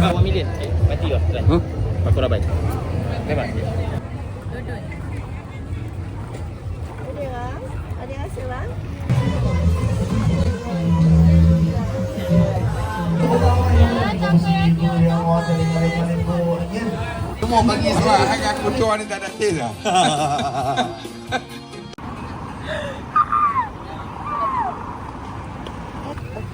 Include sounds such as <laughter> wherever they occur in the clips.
Berapa million? Eh, mati lah. Tuan. Hmm? Aku dah baik. Memang. Bang? Semua bagi sebab hanya aku tuan ni tak ada taste lah. <laughs> Ada bang? Ada rasa bang?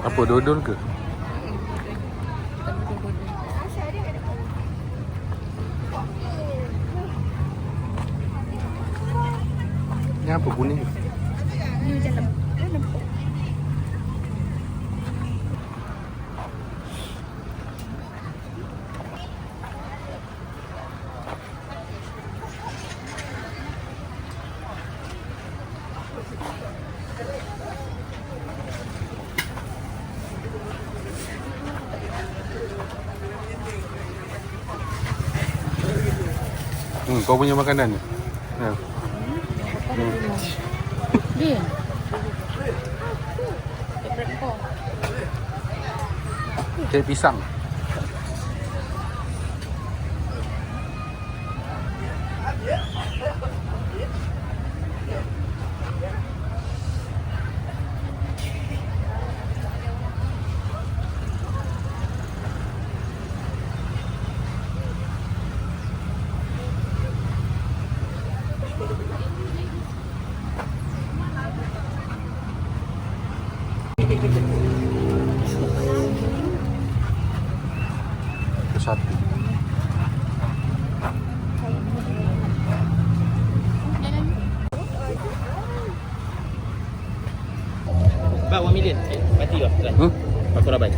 Apa dodol ke? Ni apa kuning? Hmm, kau punya makanan ni. Ya. Dia. Kek pisang. Ke satu. Berapa million? Eh, mati lah. Hmm? Aku dah baik.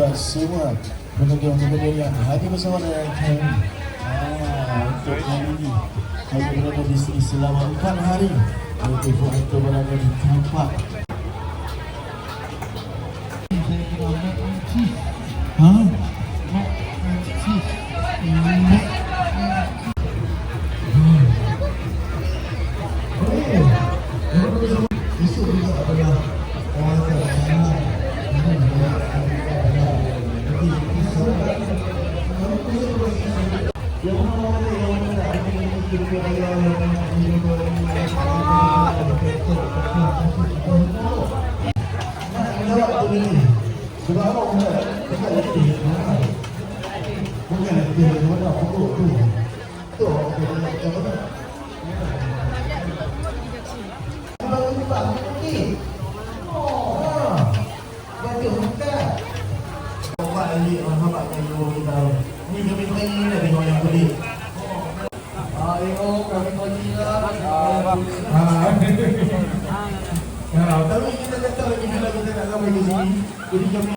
Buat semua. Pengunjung-pengunjung yang hadir bersama dengan kami. Ah, untuk hari ini kami berada di sini selama 4 hari. Iaitu kita berada di tempat. Ha? Orang bapak yang dulu kita Ni kami tanya ni dari orang yang beli Ayo kami tanya lah Ya, tapi kita kata lagi bila kita nak sampai ke sini Jadi kami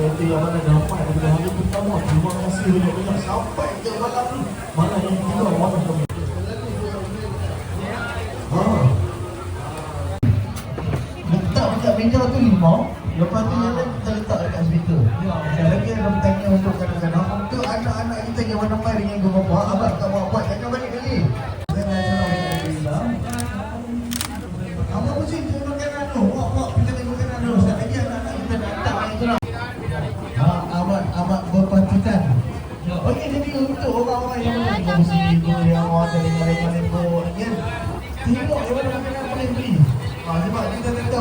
Kata yang mana dapat pada hari pertama Terima kasih banyak-banyak Sampai ke malam ni Mana yang kita mana kami Ha. Letak dekat meja tu lima Lepas tu yang lain kita letak dekat speaker. Sekali lagi ada bertanya untuk kadang-kadang untuk anak-anak kita yang mana main dengan ibu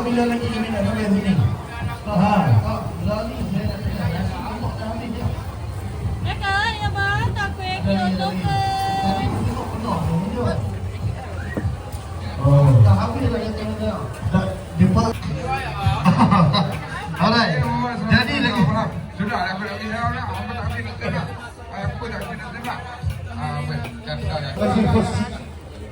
bila lagi kami nak sampai sini. Ha, ha, saya nak dah habis. Mereka ya tak kuih ke. Oh, dah habis dah yang tengok tengok. Dah, dia pak. <laughs> Alright, jadi lagi. Sudah, aku nak pergi sana. Apa tak pergi nak tengok? Aku tak pergi nak tengok. Ah, baik. Dah, dah, dah. Masih first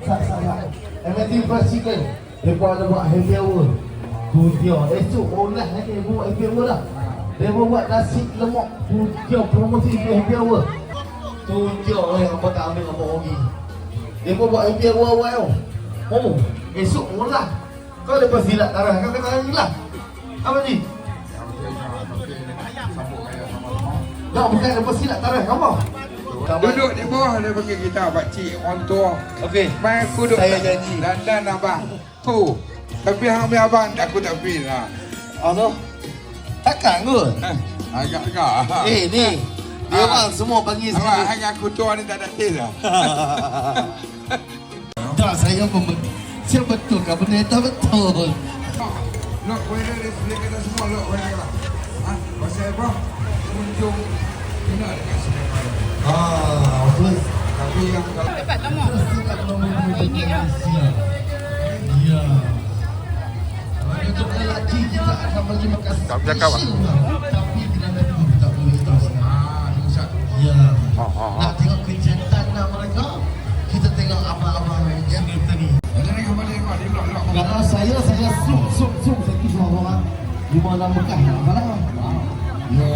Tak salah Everything first chicken Mereka ada buat happy hour Tu dia Esok online nanti Mereka buat happy hour lah Mereka buat nasi lemak Tu dia promosi dia happy hour Tu dia eh Apa tak ambil apa lagi Mereka buat happy hour awal tau Oh Esok mula Kau lepas silat tarah Kau kata lagi lah Apa ni? Tak bukan lepas silat tarah Kamu Duduk di bawah dia bagi kita pakcik orang tua. Okey Mai aku duduk Saya janji. dandan abang. Tu. Tapi hang ambil abang aku tak pergi lah. Ano? Takkan kot Eh, Agak-agak. Eh ni Dia Ah. orang semua bagi Abang, saya hang aku tua ni tak ada tis lah. <laughs> Tak saya pun Saya betul kan benda itu betul Lok, waiter dia sedia kata semua lok waiter lah. Ha, pasal apa? Pengunjung kena dekat sini. Ah, first Tapi yang kalau Cepat kamu. First dekat nombor Malaysia Ya Untuk lelaki kita akan bagi makan Tak ah. Tapi boleh ah. Ya. Oh, oh, Nak tengok kejantanan mereka. Kita tengok abang-abang yang ni. Kalau saya, saya Saya orang. Ya.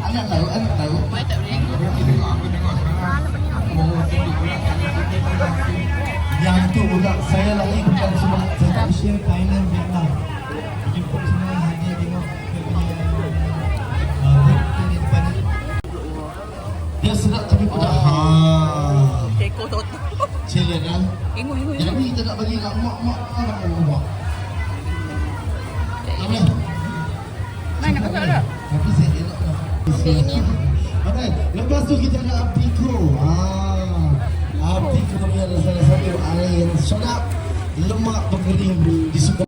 Anak tahu, anak tahu. Aku tengok, aku tengok tu pula Saya lagi bukan sebab Saya tak share Thailand, Vietnam Dia sedap tapi pedas Haa Teko toto. Challenge kan. Jadi kita nak bagi kat mak-mak Orang mau buat Amin Mana nak pasal dah? Tapi saya elok lah. Lepas tu kita ada Apiko ah, Apiko ni adalah salah satu air yang sedap. Lemak berkering disuka